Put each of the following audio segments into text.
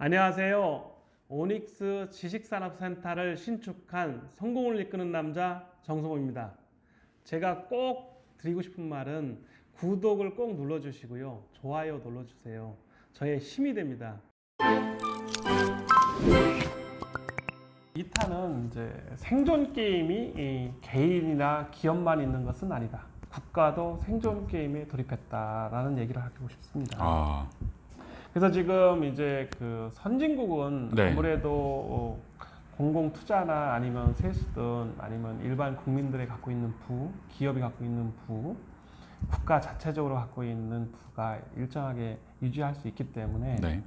안녕하세요. 오닉스 지식산업센터를 신축한 성공을 이끄는 남자 정성호입니다. 제가 꼭 드리고 싶은 말은 구독을 꼭 눌러주시고요. 좋아요 눌러주세요. 저의 힘이 됩니다. 2탄은 이제 생존 게임이 이 개인이나 기업만 있는 것은 아니다. 국가도 생존 게임에 돌입했다라는 얘기를 하고 싶습니다. 아, 그래서 지금 이제 그 선진국은 네. 아무래도 어, 공공 투자나 아니면 세수든 아니면 일반 국민들이 갖고 있는 부, 기업이 갖고 있는 부, 국가 자체적으로 갖고 있는 부가 일정하게 유지할 수 있기 때문에 네.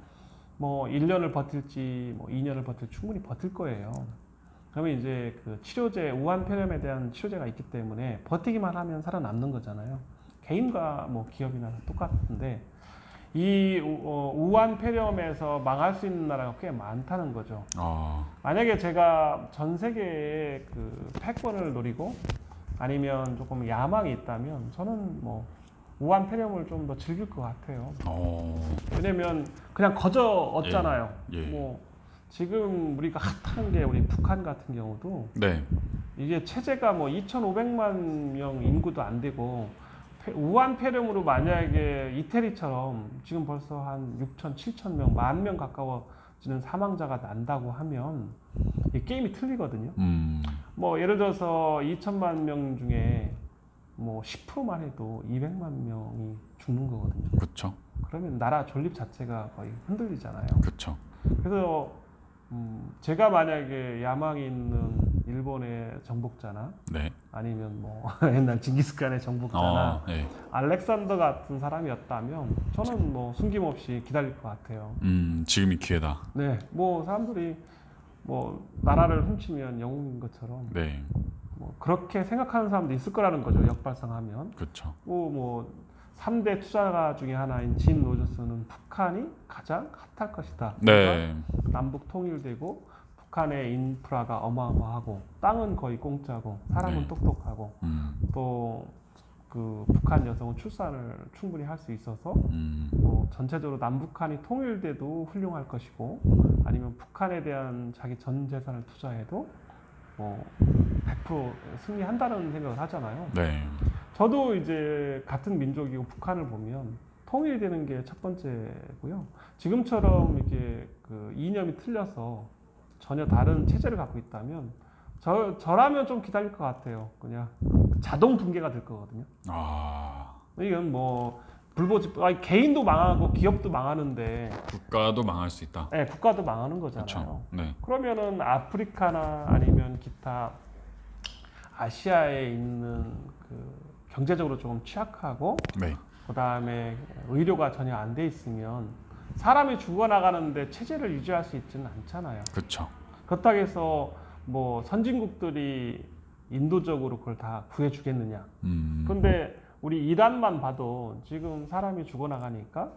뭐 1년을 버틸지 뭐 2년을 버틸 충분히 버틸 거예요. 그러면 이제 그 치료제 우한 폐렴에 대한 치료제가 있기 때문에 버티기만 하면 살아남는 거잖아요. 개인과 뭐 기업이나 똑같은데 이 우- 어, 우한 폐렴에서 망할 수 있는 나라가 꽤 많다는 거죠. 아, 만약에 제가 전 세계에 그 패권을 노리고 아니면 조금 야망이 있다면 저는 뭐 우한 폐렴을 좀 더 즐길 것 같아요. 어, 왜냐면 그냥 거저 얻잖아요. 예. 뭐 지금 우리가 핫한 게 우리 북한 같은 경우도 네. 이게 체제가 뭐 2,500만 명 인구도 안 되고 폐- 우한 폐렴으로 만약에 이태리처럼 지금 벌써 한 6천, 7천 명, 만 명 가까워지는 사망자가 난다고 하면 이 게임이 틀리거든요. 음, 뭐 예를 들어서 2천만 명 중에 뭐 10%만 해도 200만 명이 죽는 거거든요. 그렇죠. 그러면 나라 존립 자체가 거의 흔들리잖아요. 그렇죠. 그래서 음, 제가 만약에 야망이 있는 일본의 정복자나 네. 아니면 뭐 옛날 징기스칸의 정복자나 어, 네. 알렉산더 같은 사람이었다면 저는 뭐 숨김없이 기다릴 것 같아요. 음, 지금이 기회다. 네, 뭐 사람들이 뭐 나라를 훔치면 영웅인 것처럼 네. 뭐 그렇게 생각하는 사람도 있을 거라는 거죠. 역발상하면. 그렇죠. 또뭐 3대 투자가 중에 하나인 짐 로저스는 북한이 가장 핫할 것이다. 네. 남북 통일되고 북한의 인프라가 어마어마하고 땅은 거의 공짜고 사람은 네. 똑똑하고 음, 또그 북한 여성은 출산을 충분히 할 수 있어서 음, 뭐 전체적으로 남북한이 통일돼도 훌륭할 것이고 아니면 북한에 대한 자기 전 재산을 투자해도 뭐 100% 승리한다는 생각을 하잖아요. 네. 저도 이제 같은 민족이고 북한을 보면 통일되는 게 첫 번째고요. 지금처럼 이렇게 그 이념이 틀려서 전혀 다른 체제를 갖고 있다면 저 저라면 좀 기다릴 것 같아요. 그냥 자동 붕괴가 될 거거든요. 아, 이건 뭐 불보지 아니, 개인도 망하고 기업도 망하는데 국가도 망할 수 있다. 예, 국가도 망하는 거잖아요. 네. 그러면은 아프리카나 아니면 기타 아시아에 있는 그 경제적으로 조금 취약하고 네. 그다음에 의료가 전혀 안 돼 있으면 사람이 죽어 나가는데 체제를 유지할 수 있지는 않잖아요. 그렇죠. 그렇다고 해서 뭐 선진국들이 인도적으로 그걸 다 구해 주겠느냐? 음, 근데 우리 이란만 봐도 지금 사람이 죽어 나가니까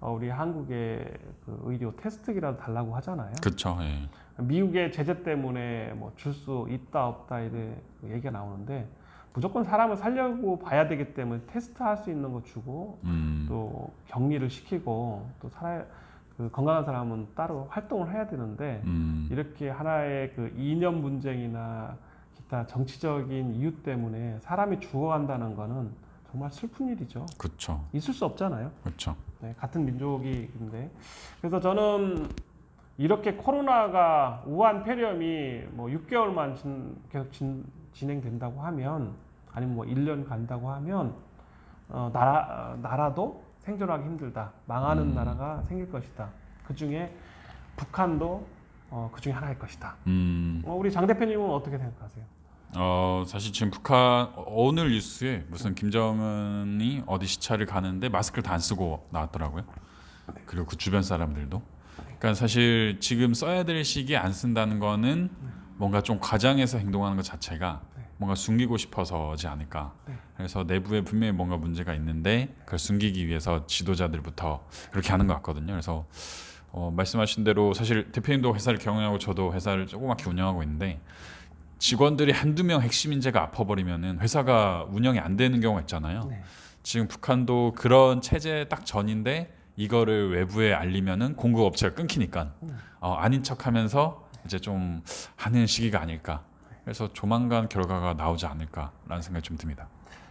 어, 우리 한국의 그 의료 테스트기라도 달라고 하잖아요. 그렇죠. 예. 미국의 제재 때문에 뭐 줄 수 있다 없다 이래 얘기가 나오는데 무조건 사람을 살려고 봐야 되기 때문에 테스트할 수 있는 거 주고 음, 또 격리를 시키고 또 살아 그 건강한 사람은 따로 활동을 해야 되는데 음, 이렇게 하나의 그 이념 분쟁이나 기타 정치적인 이유 때문에 사람이 죽어간다는 거는 정말 슬픈 일이죠. 그렇죠. 있을 수 없잖아요. 그렇죠. 네, 같은 민족인데 그래서 저는 이렇게 코로나가 우한 폐렴이 뭐 6개월만 진, 계속 진, 진행된다고 하면 아니면 뭐 1년 간다고 하면 어, 나라 어, 나라도 생존하기 힘들다 망하는 음. 나라가 생길 것이다 그 중에 북한도 어, 그 중에 하나일 것이다 음, 어, 우리 장 대표님은 어떻게 생각하세요? 어, 사실 지금 북한 오늘 뉴스에 무슨 김정은이 어디 시차를 가는데 마스크를 다 안 쓰고 나왔더라고요. 그리고 그 주변 사람들도. 그러니까 사실 지금 써야 될 시기에 안 쓴다는 거는 뭔가 좀 과장해서 행동하는 것 자체가 네. 뭔가 숨기고 싶어서지 않을까. 네. 그래서 내부에 분명히 뭔가 문제가 있는데 그걸 숨기기 위해서 지도자들부터 그렇게 하는 것 같거든요. 그래서 어, 말씀하신 대로 사실 대표님도 회사를 경영하고 저도 회사를 조그맣게 운영하고 있는데 직원들이 한두 명 핵심 인재가 아파버리면은 회사가 운영이 안 되는 경우가 있잖아요. 네. 지금 북한도 그런 체제 딱 전인데 이거를 외부에 알리면은 공급 업체가 끊기니까 음. 어, 아닌 척하면서 이제 좀 하는 시기가 아닐까. 그래서 조만간 결과가 나오지 않을까라는 생각이 좀 듭니다.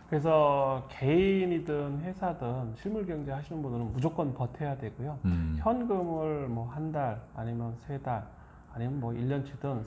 그래서 개인이든 회사든 실물 경제 하시는 분들은 무조건 버텨야 되고요. 음, 현금을 뭐 한 달 아니면 세 달 아니면 뭐 1년치든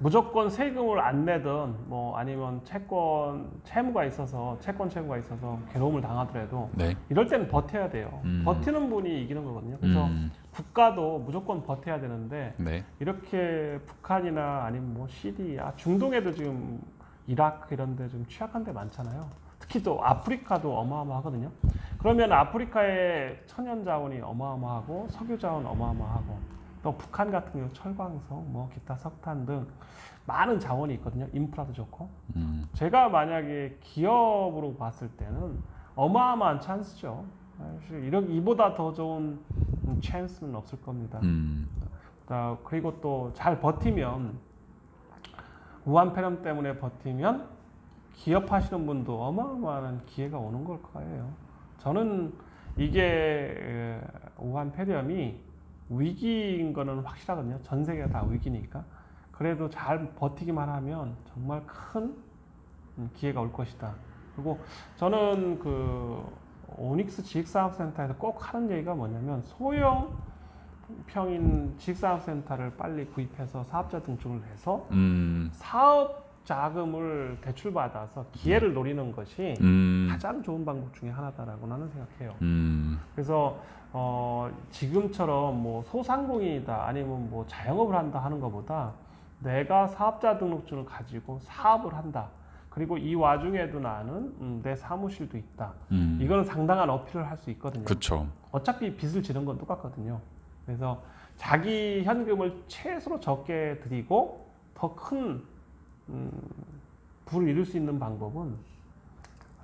무조건 세금을 안 내든 뭐 아니면 채권 채무가 있어서 채권 채무가 있어서 괴로움을 당하더라도 네. 이럴 때는 버텨야 돼요. 음. 버티는 분이 이기는 거거든요. 그래서 음, 국가도 무조건 버텨야 되는데 네. 이렇게 북한이나 아니면 뭐 시리아, 중동에도 지금 이라크 이런 데 좀 취약한 데 많잖아요. 특히 또 아프리카도 어마어마하거든요. 그러면 아프리카의 천연 자원이 어마어마하고 석유 자원 어마어마하고 또 북한 같은 경우 철광석, 뭐 기타 석탄 등 많은 자원이 있거든요. 인프라도 좋고. 음, 제가 만약에 기업으로 봤을 때는 어마어마한 찬스죠. 사실 이런 이보다 더 좋은 찬스는 없을 겁니다. 음, 아, 그리고 또 잘 버티면 우한 폐렴 때문에 버티면 기업하시는 분도 어마어마한 기회가 오는 걸 거예요. 저는 이게 에, 우한 폐렴이 위기인 거는 확실하거든요. 전 세계가 다 위기니까. 그래도 잘 버티기만 하면 정말 큰 음, 기회가 올 것이다. 그리고 저는 그 오닉스 지식사업센터에서 꼭 하는 얘기가 뭐냐면 소형 평인 지식사업센터를 빨리 구입해서 사업자 등록을 해서 음, 사업 자금을 대출받아서 기회를 노리는 것이 음, 가장 좋은 방법 중에 하나다라고 나는 생각해요. 음, 그래서 어, 지금처럼 뭐 소상공인이다 아니면 뭐 자영업을 한다 하는 것보다 내가 사업자 등록증을 가지고 사업을 한다. 그리고 이 와중에도 나는 음, 내 사무실도 있다. 음. 이거는 상당한 어필을 할 수 있거든요. 그쵸. 어차피 빚을 지는 건 똑같거든요. 그래서 자기 현금을 최소로 적게 드리고 더큰 음, 부를 이룰 수 있는 방법은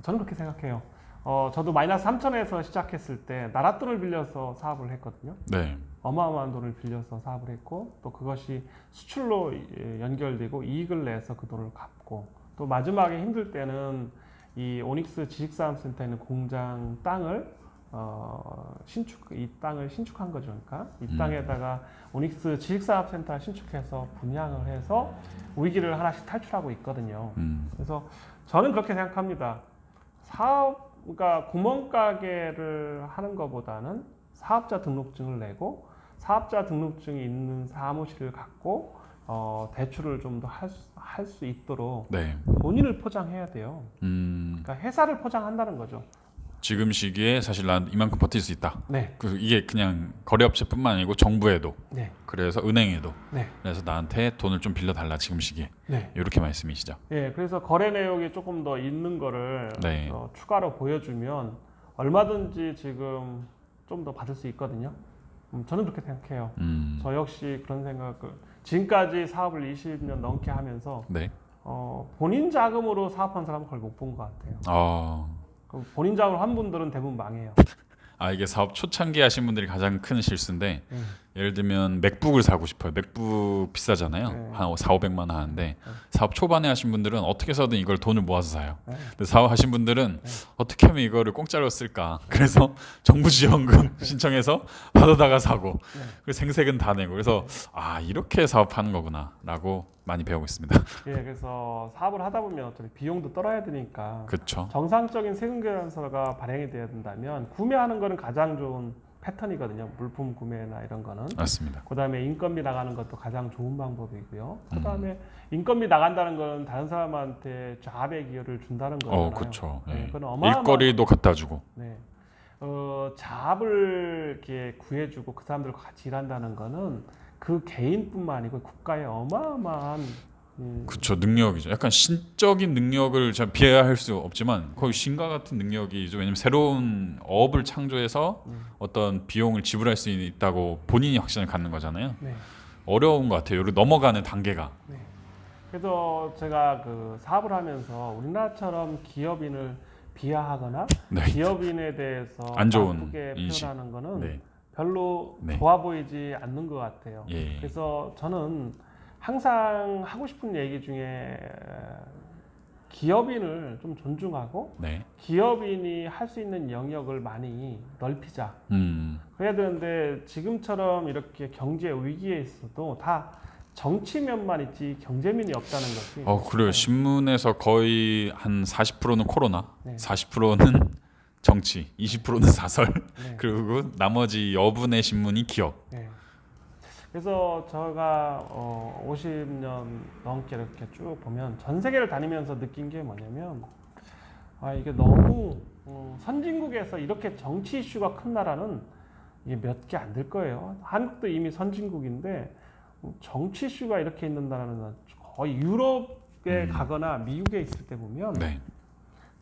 저는 그렇게 생각해요. 어, 저도 마이너스 3천에서 시작했을 때 나라 돈을 빌려서 사업을 했거든요. 네. 어마어마한 돈을 빌려서 사업을 했고 또 그것이 수출로 예, 연결되고 이익을 내서 그 돈을 갚고 또 마지막에 힘들 때는 이 오닉스 지식사업센터에 있는 공장 땅을 어, 신축 이 땅을 신축한 거죠. 그러니까 이 음. 땅에다가 오닉스 지식사업센터 신축해서 분양을 해서 위기를 하나씩 탈출하고 있거든요. 음, 그래서 저는 그렇게 생각합니다. 사업, 그러니까 구멍가게를 하는 것보다는 사업자 등록증을 내고 사업자 등록증이 있는 사무실을 갖고 어, 대출을 좀 더 할 수 있도록 네. 본인을 포장해야 돼요. 음, 그러니까 회사를 포장한다는 거죠. 지금 시기에 사실 난 이만큼 버틸 수 있다. 네, 그 이게 그냥 거래업체뿐만 아니고 정부에도 네, 그래서 은행에도 네, 그래서 나한테 돈을 좀 빌려 달라 지금 시기에 네. 이렇게 말씀이시죠. 예, 그래서 거래 내역이 조금 더 있는 거를 네. 어, 추가로 보여주면 얼마든지 지금 좀 더 받을 수 있거든요. 음, 저는 그렇게 생각해요. 음, 저 역시 그런 생각을 지금까지 사업을 20년 넘게 하면서 네. 어, 본인 자금으로 사업한 사람은 거의 못 본 것 같아요. 어, 그 본인 자금으로 한 분들은 대부분 망해요. 아 이게 사업 초창기 하신 분들이 가장 큰 실수인데 음. 예를 들면 맥북을 사고 싶어요. 맥북 비싸잖아요. 네. 한 4, 500만 원 하는데 사업 초반에 하신 분들은 어떻게 해서든 이걸 돈을 모아서 사요. 네. 근데 사업 하신 분들은 어떻게 하면 이거를 공짜로 쓸까? 그래서 정부 지원금 신청해서 받아다가 사고 네. 그리고 생색은 다 내고 그래서 아 이렇게 사업하는 거구나라고 많이 배우고 있습니다. 예, 그래서 사업을 하다 보면 어차피 비용도 떨어야 되니까 그렇죠. 정상적인 세금 계산서가 발행이 돼야 된다면 구매하는 거는 가장 좋은 패턴이거든요. 물품 구매나 이런 거는. 맞습니다. 그다음에 인건비 나가는 것도 가장 좋은 방법이고요. 음. 그다음에 인건비 나간다는 건 다른 사람한테 잡의 기여를 준다는 거잖아요. 어 그렇죠. 네, 예. 그건 어마어마한 일거리도 갖다 주고 네. 어, 잡을 이렇게 구해주고 그 사람들과 같이 일한다는 거는 그 개인뿐만 아니고 국가의 어마어마한 음, 그렇죠 능력이죠. 약간 신적인 능력을 잘 비하할 수 없지만 거의 신과 같은 능력이죠. 왜냐면 새로운 업을 창조해서 음. 어떤 비용을 지불할 수 있다고 본인이 확신을 갖는 거잖아요. 네. 어려운 것 같아요. 여기 넘어가는 단계가. 네. 그래서 제가 그 사업을 하면서 우리나라처럼 기업인을 비하하거나 네. 기업인에 대해서 안 좋은 나쁘게 인식. 표현하는 거는 네. 별로 네. 좋아 보이지 않는 것 같아요. 예. 그래서 저는 항상 하고 싶은 얘기 중에 기업인을 좀 존중하고 네. 기업인이 할 수 있는 영역을 많이 넓히자. 음. 그래야 되는데 지금처럼 이렇게 경제 위기에 있어도 다 정치면만 있지 경제면이 없다는 것이 어 그래요. 신문에서 거의 한 40%는 코로나, 네. 40%는 정치, 20%는 사설, 네. 그리고 나머지 여분의 신문이 기업. 네. 그래서 제가 어, 50년 넘게 이렇게 쭉 보면 전 세계를 다니면서 느낀 게 뭐냐면 아 이게 너무 어, 선진국에서 이렇게 정치 이슈가 큰 나라는 이게 몇 개 안 될 거예요. 한국도 이미 선진국인데 음, 정치 이슈가 이렇게 있는 나라는 거의 유럽에 음. 가거나 미국에 있을 때 보면 네.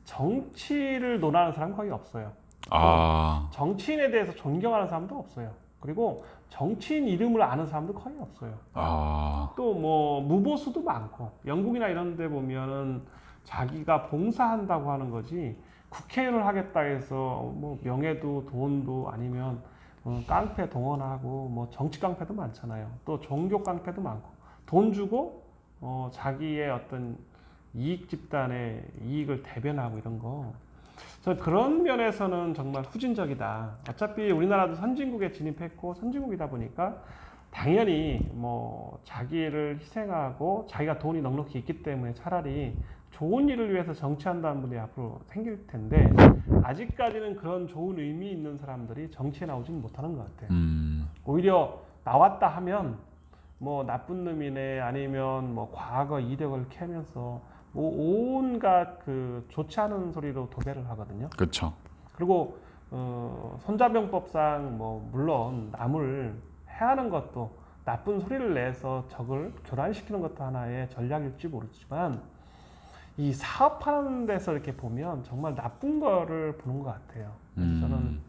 정치를 논하는 사람 거의 없어요. 아, 정치인에 대해서 존경하는 사람도 없어요. 그리고 정치인 이름을 아는 사람도 거의 없어요. 아, 또 뭐 무보수도 많고 영국이나 이런 데 보면은 자기가 봉사한다고 하는 거지 국회의원을 하겠다 해서 뭐 명예도 돈도 아니면 어, 깡패 동원하고 뭐 정치 깡패도 많잖아요. 또 종교 깡패도 많고 돈 주고 어, 자기의 어떤 이익 집단의 이익을 대변하고 이런 거. 저 그런 면에서는 정말 후진적이다. 어차피 우리나라도 선진국에 진입했고 선진국이다 보니까 당연히 뭐 자기를 희생하고 자기가 돈이 넉넉히 있기 때문에 차라리 좋은 일을 위해서 정치한다는 분이 앞으로 생길 텐데 아직까지는 그런 좋은 의미 있는 사람들이 정치에 나오지는 못하는 것 같아요. 음, 오히려 나왔다 하면 뭐 나쁜 놈이네 아니면 뭐 과거 이력을 캐면서 뭐 온갖 그 좋지 않은 소리로 도배를 하거든요. 그렇죠. 그리고 어, 손자병법상 뭐 물론 남을 해하는 것도 나쁜 소리를 내서 적을 교란시키는 것도 하나의 전략일지 모르지만 이 사업하는 데서 이렇게 보면 정말 나쁜 거를 보는 것 같아요. 그래서 저는 음,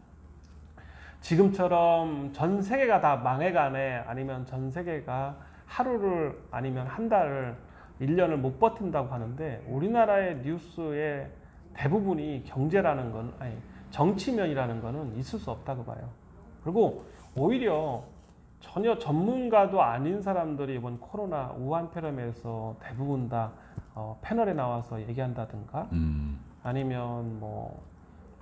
지금처럼 전 세계가 다 망해가네 아니면 전 세계가 하루를 아니면 한 달을 1년을 못 버틴다고 하는데 우리나라의 뉴스의 대부분이 경제라는 건 아니 정치면이라는 거는 있을 수 없다고 봐요. 그리고 오히려 전혀 전문가도 아닌 사람들이 이번 코로나 우한 폐렴에서 대부분 다 어, 패널에 나와서 얘기한다든가 음, 아니면 뭐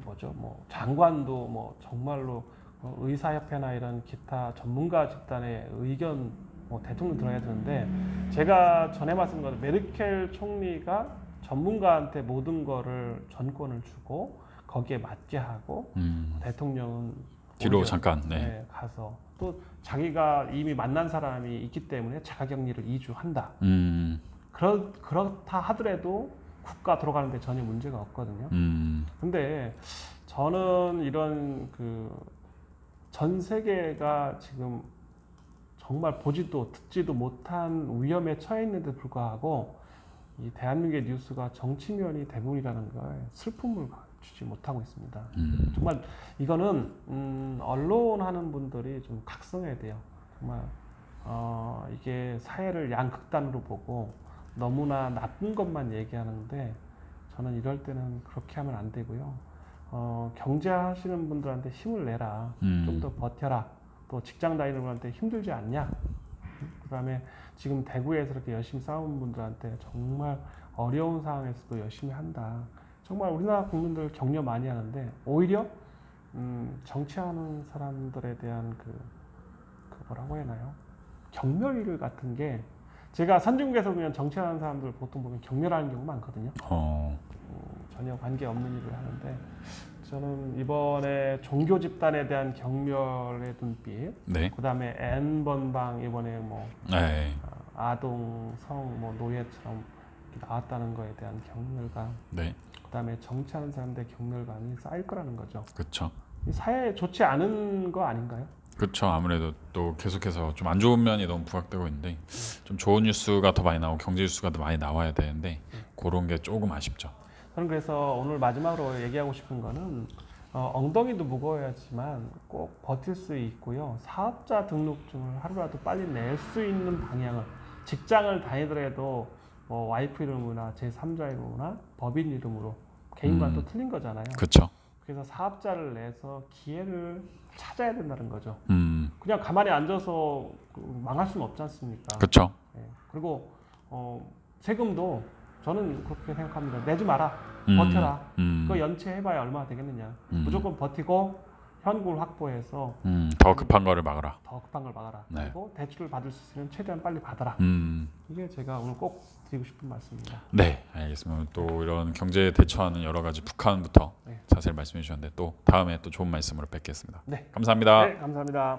뭐죠 뭐 장관도 뭐 정말로 어, 의사협회나 이런 기타 전문가 집단의 의견 뭐 대통령 들어야 되는데 제가 전에 말씀드린 메르켈 총리가 전문가한테 모든 거를 전권을 주고 거기에 맞게 하고 음. 대통령은 뒤로 잠깐. 네. 네, 가서 또 자기가 이미 만난 사람이 있기 때문에 자가격리를 2주 한다. 음, 그렇, 그렇다 하더라도 국가 돌아가는데 전혀 문제가 없거든요. 음, 근데 저는 이런 그 전 세계가 지금 정말 보지도 듣지도 못한 위험에 처해 있는데 불구하고 이 대한민국의 뉴스가 정치면이 대부분이라는 걸 슬픔을 주지 못하고 있습니다. 음, 정말 이거는 음, 언론 하는 분들이 좀 각성해야 돼요. 정말 어, 이게 사회를 양극단으로 보고 너무나 나쁜 것만 얘기하는데 저는 이럴 때는 그렇게 하면 안 되고요. 어, 경제하시는 분들한테 힘을 내라. 음. 좀더 버텨라. 또 직장 다니는 분한테 힘들지 않냐. 그 다음에 지금 대구에서 이렇게 열심히 싸우는 분들한테 정말 어려운 상황에서도 열심히 한다. 정말 우리나라 국민들 격려 많이 하는데 오히려 음, 정치하는 사람들에 대한 그, 그 뭐라고 해야 하나요? 경멸 같은 게 제가 선진국에서 보면 정치하는 사람들 보통 보면 경멸하는 경우 많거든요. 어, 음, 전혀 관계 없는 일을 하는데 저는 이번에 종교 집단에 대한 경멸의 눈빛, 네. 그다음에 N 번방 이번에 뭐 네. 아, 아동, 성, 뭐 노예처럼 나왔다는 거에 대한 경멸감, 네. 그다음에 정치하는 사람들의 경멸감이 쌓일 거라는 거죠. 그렇죠. 이 사회에 좋지 않은 거 아닌가요? 그렇죠. 아무래도 또 계속해서 좀 안 좋은 면이 너무 부각되고 있는데 좀 좋은 뉴스가 더 많이 나오고 경제 뉴스가 더 많이 나와야 되는데 그런 게 조금 아쉽죠. 저는 그래서 오늘 마지막으로 얘기하고 싶은 거는 어, 엉덩이도 무거워야지만 꼭 버틸 수 있고요. 사업자 등록증을 하루라도 빨리 낼 수 있는 방향을 직장을 다니더라도 뭐 와이프 이름으로나 제3자 이름으로나 법인 이름으로 개인과는 음. 또 틀린 거잖아요. 그렇죠. 그래서 사업자를 내서 기회를 찾아야 된다는 거죠. 음, 그냥 가만히 앉아서 그 망할 수는 없지 않습니까? 그렇죠. 예. 그리고 어, 세금도 저는 그렇게 생각합니다. 내지 마라. 음, 버텨라. 음, 그거 연체해봐야 얼마나 되겠느냐. 음. 무조건 버티고 현금을 확보해서 음, 더 급한 거를 막아라. 더 급한 걸 막아라. 네. 그리고 대출을 받을 수 있으면 최대한 빨리 받아라. 음, 이게 제가 오늘 꼭 드리고 싶은 말씀입니다. 네, 알겠습니다. 또 이런 경제에 대처하는 여러 가지 북한부터 네. 자세히 말씀해 주셨는데 또 다음에 또 좋은 말씀으로 뵙겠습니다. 네. 감사합니다. 네, 감사합니다.